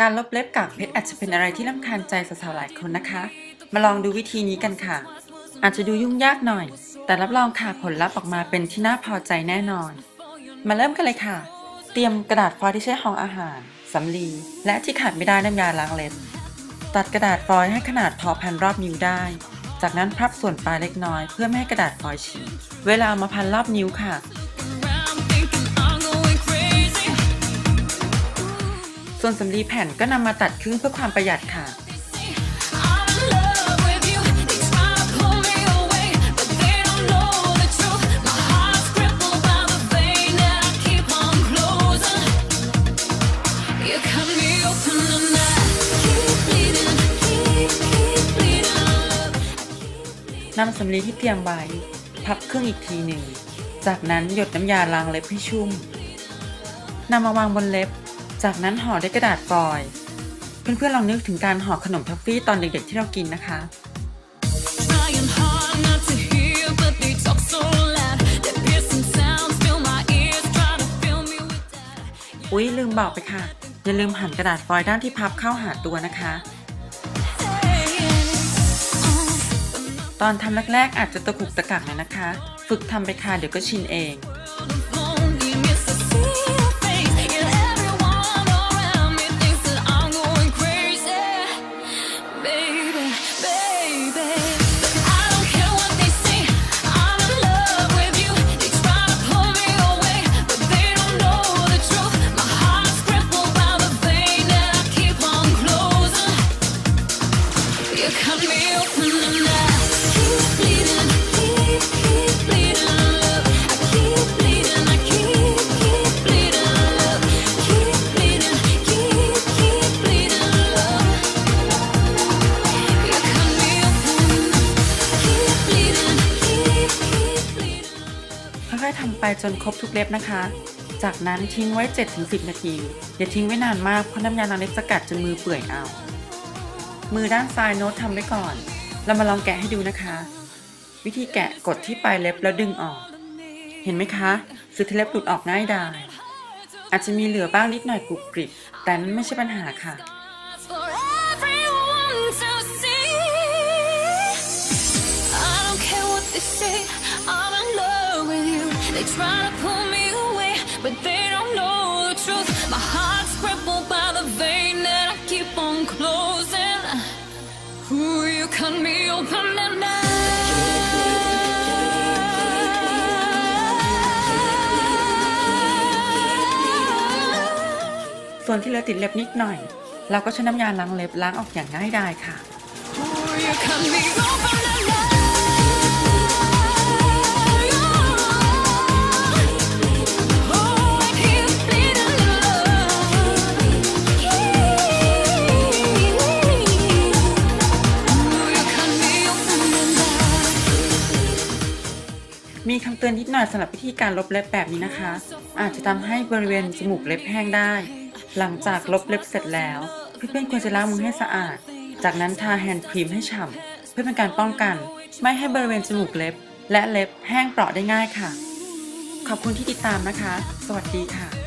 การลบเล็บกากเพชรอาจจะเป็นอะไรที่รำคาญใจสาวๆหลายคนนะคะ มาลองดูวิธีนี้กันค่ะ อาจจะดูยุ่งยากหน่อย แต่รับรองค่ะผลลัพธ์ออกมาเป็นที่น่าพอใจแน่นอน มาเริ่มกันเลยค่ะ เตรียมกระดาษฟอยล์ที่ใช้ห่ออาหารสำลี และที่ขาดไม่ได้น้ำยาล้างเล็บ ตัดกระดาษฟอยล์ให้ขนาดพอพันรอบนิ้วได้ จากนั้นพับส่วนปลายเล็กน้อยเพื่อไม่ให้กระดาษฟอยล์ฉีก เวลามาพันรอบนิ้วค่ะ ส่วนสำลีแผ่นก็นำมาตัดครึ่งเพื่อความประหยัดค่ะนำสำลีที่เตรียมไว้พับครึ่งอีกทีหนึ่ง จากนั้นหยดน้ำยาล้างเล็บให้ชุ่มนำมาวางบนเล็บ จากนั้นห่อด้วยกระดาษฟอยล์เพื่อนๆลองนึกถึงการห่อขนมทัฟฟี่ตอนเด็กๆที่เรากินนะคะ อุ๊ย ลืมบอกไปค่ะ อย่าลืมหั่นกระดาษฟอยล์ด้านที่พับเข้าหาตัวนะคะ ตอนทำแรกๆอาจจะตะกุกตะกักหน่อยนะคะ ฝึกทำไปค่ะเดี๋ยวก็ชินเอง จนครบทุกเล็บนะคะ จากนั้นทิ้งไว้ 7-10 นาที อย่าทิ้งไว้นานมากเพราะน้ำยาล้างเล็บสกัดจนมือเปื่อยเอา มือด้านซ้ายโน้ตทำไว้ก่อน เรามาลองแกะให้ดูนะคะ วิธีแกะกดที่ปลายเล็บแล้วดึงออก เห็นไหมคะสุดที่เล็บหลุดออกง่ายดายอาจจะมีเหลือบ้างนิดหน่อยกรุบกริบ แต่นั่นไม่ใช่ปัญหาค่ะ They try to pull me away, but they don't know the truth. My heart's crippled by the vein that I keep on closing. Ooh, you cut me open and I. ส่วนที่เหลือติดเล็บนิดหน่อย เราก็ใช้น้ำยาล้างเล็บล้างออกอย่างง่ายดายค่ะ Ooh, you cut me open and Oh, I มีคำเตือนนิดหน่อยสำหรับวิธีการลบเล็บแบบนี้นะคะ อาจจะทำให้บริเวณจมูกเล็บแห้งได้ หลังจากลบเล็บเสร็จแล้ว เพื่อนๆควรจะล้างมือให้สะอาด จากนั้นทาแฮนด์ครีมให้ฉ่ำเพื่อเป็นการป้องกัน ไม่ให้บริเวณจมูกเล็บ และเล็บแห้งเปราะได้ง่ายค่ะ ขอบคุณที่ติดตามนะคะ สวัสดีค่ะ